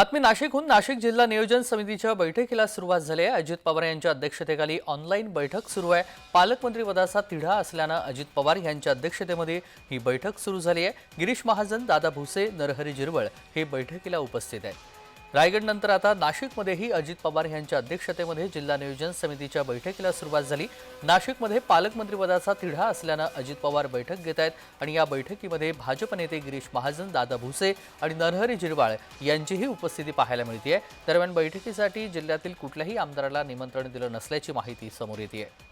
बातमी नाशिकहून नाशिक जिल्हा नियोजन समितीच्या बैठकीला सुरुवात झाली आहे. अजित पवार यांच्या अध्यक्षतेखाली ऑनलाईन बैठक सुरू आहे. पालकमंत्रीपदाचा तिढा असल्यानं अजित पवार यांच्या अध्यक्षतेमध्ये ही बैठक सुरू झाली आहे. गिरीश महाजन दादा भुसे नरहरी जिरवळ हे बैठकीला उपस्थित आहेत. रायगड नंतर आता नाशिकमध्येही अजित पवार यांच्या अध्यक्षतेमध्ये जिल्हा नियोजन समितीच्या बैठकीला सुरुवात झाली. नाशिकमध्ये पालकमंत्रीपदाचा तिढा असल्यानं अजित पवार बैठक घेत आहेत आणि या बैठकीमध्ये भाजप नेते गिरीश महाजन दादा भुसे आणि नरहरी जिरवाळ यांचीही उपस्थिती पाहायला मिळते दरम्यान बैठकीसाठी जिल्ह्यातील कुठल्याही आमदाराला निमंत्रण दिलं नसल्याची माहिती समोर येते आहे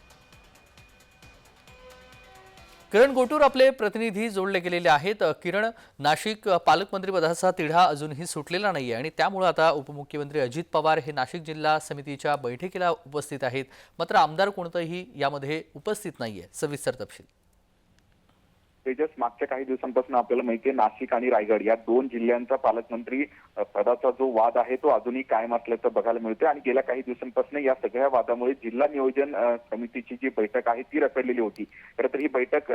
किरण गोटूर आपले प्रतिनिधी जोडले गेलेले आहेत. किरण नाशिक पालकमंत्रीपदाचा तिढा अजूनही सुटलेला नाहीये आणि त्यामुळे आता उपमुख्यमंत्री अजित पवार हे नाशिक जिल्हा समितीच्या बैठकीला उपस्थित आहेत. मात्र आमदार कोणतंही यामध्ये उपस्थित नाही आहे सविस्तर तपशील. तेजस मागच्या काही दिवसांपासून आपल्याला माहितीये नाशिक आणि रायगड या दोन जिल्ह्यांचा पालकमंत्री पदाचा जो वाद आहे तो अजूनही कायम असल्याचं बघायला मिळतंय. आणि गेल्या काही दिवसांपासून या सगळ्या वादामुळे जिल्हा नियोजन समितीची जी बैठक आहे ती रखडलेली होती. खरं तर ही बैठक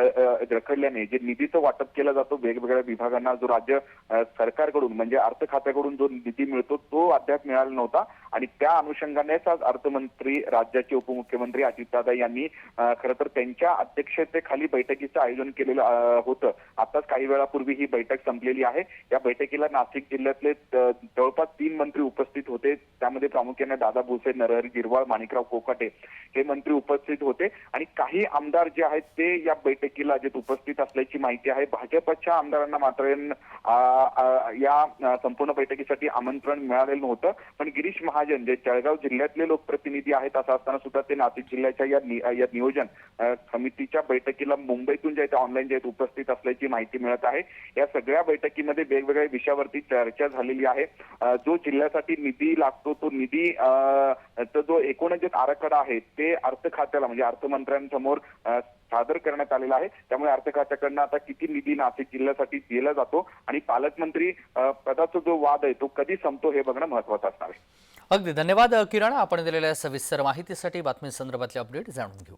रखडल्याने जे निधीचं वाटप केला जातो वेगवेगळ्या विभागांना जो राज्य सरकारकडून म्हणजे अर्थ खात्याकडून जो निधी मिळतो तो अद्याप मिळाला नव्हता. आणि त्या अनुषंगानेच आज अर्थमंत्री राज्याचे उपमुख्यमंत्री अजितदादा यांनी खरं तर त्यांच्या अध्यक्षतेखाली बैठकीचं आयोजन केलेलं होतं. आताच काही वेळापूर्वी ही बैठक संपलेली आहे. या बैठकीला नाशिक जिल्ह्यातले जवळपास तीन मंत्री उपस्थित होते. त्यामध्ये प्रामुख्याने दादा भुसे नरहरी गिरवाळ माणिकराव कोकाटे हे मंत्री उपस्थित होते. आणि काही आमदार जे आहेत ते या बैठकीला जे उपस्थित असल्याची माहिती आहे. भाजपच्या आमदारांना मात्र या संपूर्ण बैठकीसाठी आमंत्रण मिळालेलं नव्हतं. पण गिरीश महाजन जे जळगाव जिल्ह्यातले लोकप्रतिनिधी आहेत असं असताना सुद्धा ते नाशिक जिल्ह्याच्या या या नियोजन समितीच्या बैठकीला मुंबईतून जे ऑनलाईन जे आहेत उपस्थित असल्याची माहिती मिळत आहे. या सगळ्या बैठकीमध्ये वेगवेगळ्या विषयावरती चर्चा झालेली आहे. जो जिल्ह्यासाठी निधी लागतो तो निधी जो एकूणच आराखडा आहे ते अर्थ खात्याला म्हणजे अर्थमंत्र्यांसमोर सादर करण्यात आलेला आहे. त्यामुळे अर्थ खात्याकडनं आता किती निधी नाशिक जिल्ह्यासाठी दिला जातो आणि पालकमंत्री पदाचा जो वाद आहे तो कधी संपतो हे बघणं महत्वाचं असणार आहे. अगदी धन्यवाद अ, किरण. आपण दिलेल्या सविस्तर माहितीसाठी बातमी संदर्भातले अपडेट जाणून घेऊ.